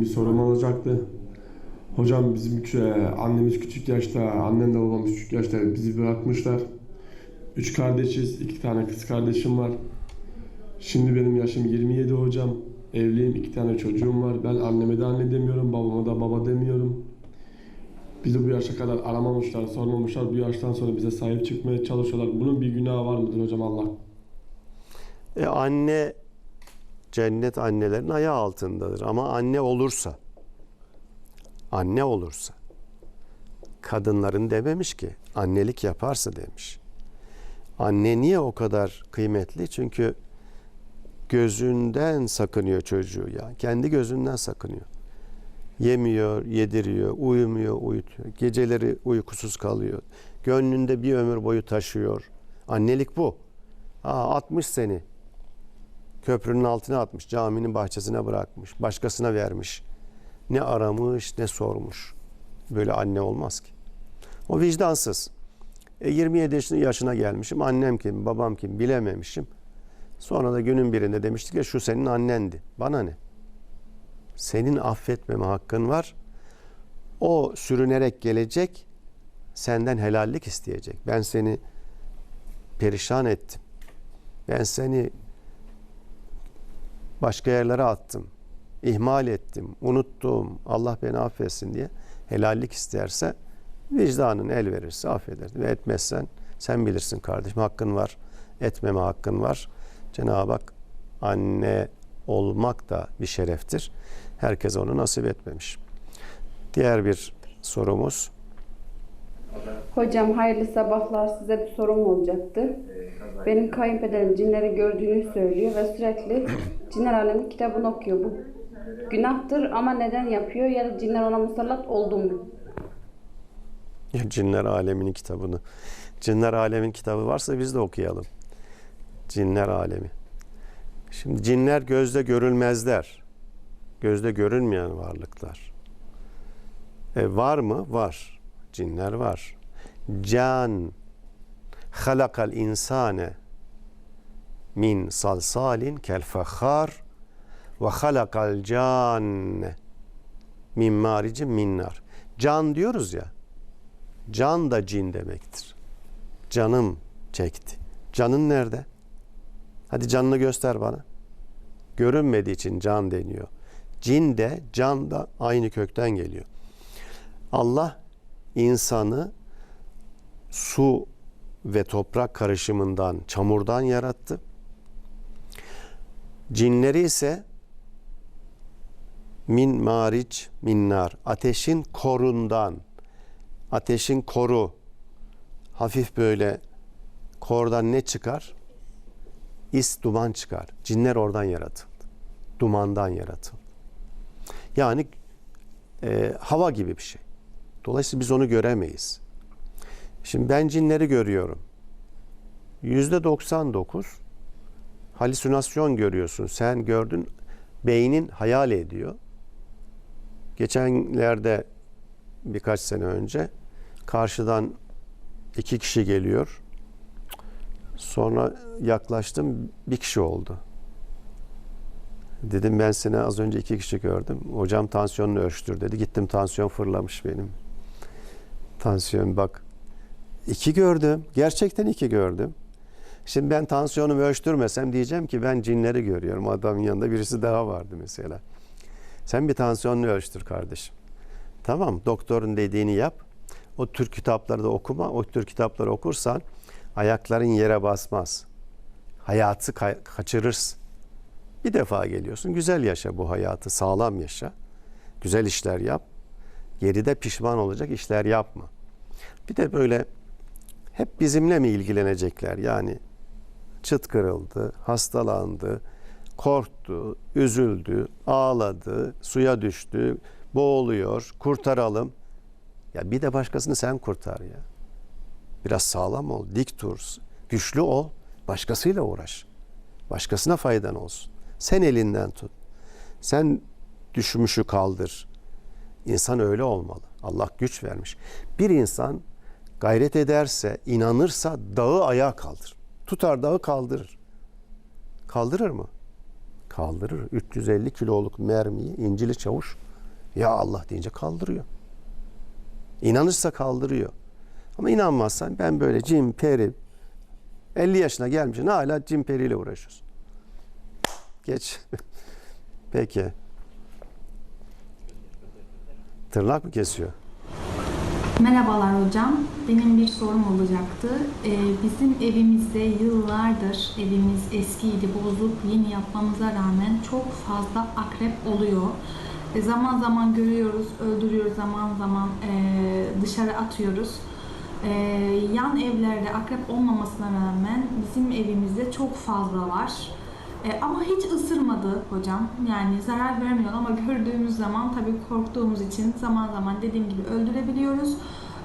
Bir sorum olacaktı. Hocam bizim küçük, annemiz küçük yaşta, annem de babamız küçük yaşta bizi bırakmışlar. Üç kardeşiz, iki tane kız kardeşim var. Şimdi benim yaşım 27 hocam. Evliyim, iki tane çocuğum var. Ben anneme de anne demiyorum, babama da baba demiyorum. Bizi bu yaşa kadar aramamışlar, sormamışlar. Bu yaştan sonra bize sahip çıkmaya çalışıyorlar. Bunun bir günahı var mıdır hocam Allah? E, anne cennet annelerin ayağı altındadır ama anne olursa anne olursa kadınların dememiş ki annelik yaparsa demiş. Anne niye o kadar kıymetli? Çünkü gözünden sakınıyor çocuğu ya. Kendi gözünden sakınıyor. Yemiyor, yediriyor, uyumuyor, uyutuyor. Geceleri uykusuz kalıyor. Gönlünde bir ömür boyu taşıyor. Annelik bu. Aa, 60 seni köprünün altına atmış, caminin bahçesine bırakmış, başkasına vermiş. Ne aramış, ne sormuş. Böyle anne olmaz ki. O vicdansız. E 27 yaşına, gelmişim. Annem kim, babam kim bilememişim. Sonra da günün birinde demiştik ya şu senin annendi. Bana ne? Senin affetmeme hakkın var. O sürünerek gelecek. Senden helallik isteyecek. Ben seni perişan ettim. Ben seni başka yerlere attım. ihmal ettim, unuttum. Allah beni affetsin diye helallik isterse vicdanın el verirse affeder. Ve etmezsen sen bilirsin kardeşim hakkın var. Etmeme hakkın var. Cenab-ı Hak anne olmak da bir şereftir. Herkes onu nasip etmemiş. Diğer bir sorumuz. Hocam hayırlı sabahlar. Size bir sorum olacaktı. Benim kayınpederim cinleri gördüğünü söylüyor ve sürekli cinler alemi kitabını okuyor. Bu günahtır ama neden yapıyor ya da cinler ona musallat oldu mu? Ya Cinler Alemi'nin kitabını. Cinler Alemi'nin kitabı varsa biz de okuyalım. Cinler Alemi. Şimdi cinler gözde görülmezler. Gözde görünmeyen varlıklar. E var mı? Var. Cinler var. Can halakal insane min salsalin kel fahar ve halakal canne min maricin min nar. Can diyoruz ya. Can da cin demektir. Canım çekti. Canın nerede? Hadi canını göster bana. Görünmediği için can deniyor. Cin de can da aynı kökten geliyor. Allah insanı su ve toprak karışımından, çamurdan yarattı. Cinleri ise min mariç min nar, ateşin korundan, ateşin koru, hafif böyle kordan ne çıkar? İs duman çıkar. Cinler oradan yaratıldı. Dumandan yaratıldı. Yani e, hava gibi bir şey. Dolayısıyla biz onu göremeyiz. Şimdi ben cinleri görüyorum. Yüzde 99 halüsinasyon görüyorsun. Sen gördün, beynin hayal ediyor. Geçenlerde birkaç sene önce karşıdan iki kişi geliyor. Sonra yaklaştım bir kişi oldu. Dedim ben seni az önce iki kişi gördüm. Hocam tansiyonunu ölçtür dedi. Gittim tansiyon fırlamış benim. Tansiyon bak. İki gördüm. Gerçekten iki gördüm. Şimdi ben tansiyonumu ölçtürmesem diyeceğim ki ben cinleri görüyorum. Adamın yanında birisi daha vardı mesela. Sen bir tansiyonunu ölçtür kardeşim. Tamam doktorun dediğini yap. O tür kitapları da okuma. O tür kitapları okursan ayakların yere basmaz. Hayatı kay- kaçırırsın. Bir defa geliyorsun. Güzel yaşa bu hayatı. Sağlam yaşa. Güzel işler yap. Geride pişman olacak işler yapma. Bir de böyle hep bizimle mi ilgilenecekler? Yani çıt kırıldı, hastalandı, korktu, üzüldü, ağladı, suya düştü, boğuluyor, kurtaralım. Ya bir de başkasını sen kurtar ya. Biraz sağlam ol, dik dur, güçlü ol, başkasıyla uğraş. Başkasına faydan olsun. Sen elinden tut. Sen düşmüşü kaldır. İnsan öyle olmalı. Allah güç vermiş. Bir insan gayret ederse, inanırsa dağı ayağa kaldırır. Tutar dağı kaldırır. Kaldırır mı? Kaldırır. 350 kiloluk mermiyi İncili Çavuş Ya Allah deyince kaldırıyor. İnanırsa kaldırıyor. Ama inanmazsan ben böyle cin, peri 50 yaşına gelmişsin hala cin periyle uğraşıyorsun. Geç. Peki. Tırnak mı kesiyor? Merhabalar hocam. Benim bir sorum olacaktı. Ee, bizim evimizde yıllardır evimiz eskiydi, bozup yeni yapmamıza rağmen çok fazla akrep oluyor. E, zaman zaman görüyoruz, öldürüyoruz, zaman zaman e, dışarı atıyoruz. E, yan evlerde akrep olmamasına rağmen bizim evimizde çok fazla var. E, ama hiç ısırmadı hocam. Yani zarar vermiyor ama gördüğümüz zaman tabii korktuğumuz için zaman zaman dediğim gibi öldürebiliyoruz.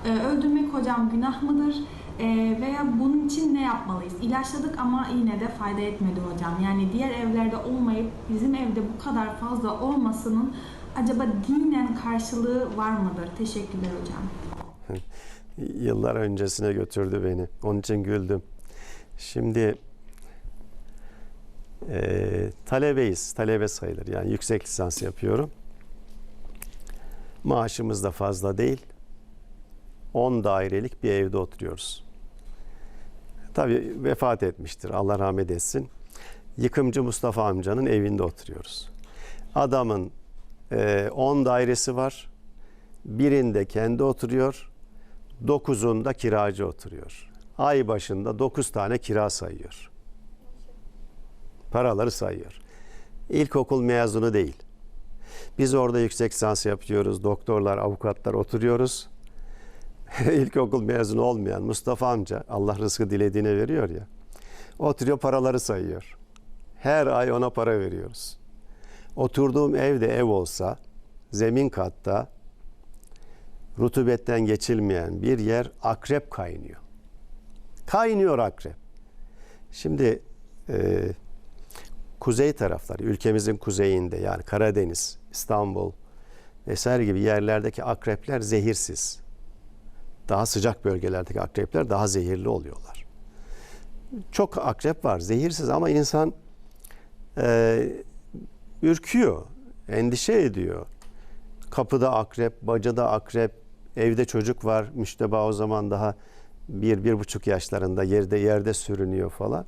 E, öldürmek hocam günah mıdır? E, veya bunun için ne yapmalıyız? İlaçladık ama yine de fayda etmedi hocam. Yani diğer evlerde olmayıp bizim evde bu kadar fazla olmasının acaba dinen karşılığı var mıdır? Teşekkürler hocam. Yıllar öncesine götürdü beni. Onun için güldüm. Şimdi e, talebeyiz. Talebe sayılır. Yani yüksek lisans yapıyorum. Maaşımız da fazla değil. 10 dairelik bir evde oturuyoruz. Tabii vefat etmiştir. Allah rahmet etsin. Yıkımcı Mustafa amcanın evinde oturuyoruz. Adamın 10 dairesi var. Birinde kendi oturuyor. Dokuzunda kiracı oturuyor. Ay başında dokuz tane kira sayıyor. Paraları sayıyor. İlkokul mezunu değil. Biz orada yüksek lisans yapıyoruz. Doktorlar, avukatlar oturuyoruz. İlkokul mezunu olmayan Mustafa amca Allah rızkı dilediğine veriyor ya. Oturuyor paraları sayıyor. Her ay ona para veriyoruz. Oturduğum evde ev olsa zemin katta rutubetten geçilmeyen bir yer akrep kaynıyor. Kaynıyor akrep. Şimdi e, kuzey tarafları, ülkemizin kuzeyinde yani Karadeniz, İstanbul vesaire gibi yerlerdeki akrepler zehirsiz. Daha sıcak bölgelerdeki akrepler daha zehirli oluyorlar. Çok akrep var, zehirsiz ama insan e, ürküyor, endişe ediyor. Kapıda akrep, bacada akrep, evde çocuk var. Müşteba o zaman daha bir, bir buçuk yaşlarında yerde yerde sürünüyor falan.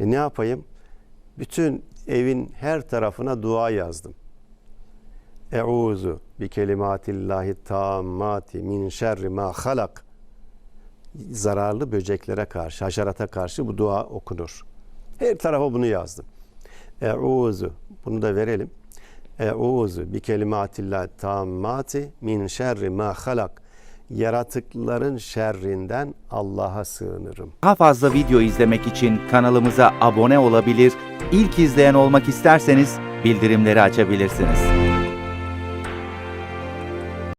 E ne yapayım? Bütün evin her tarafına dua yazdım. Euzu bi kelimatillahi tammati min şerri ma halak. Zararlı böceklere karşı, haşerata karşı bu dua okunur. Her tarafa bunu yazdım. Euzu, bunu da verelim. Euzu bi kelimatillahi tammati min şerri ma halak. Yaratıkların şerrinden Allah'a sığınırım. Daha fazla video izlemek için kanalımıza abone olabilir, ilk izleyen olmak isterseniz bildirimleri açabilirsiniz.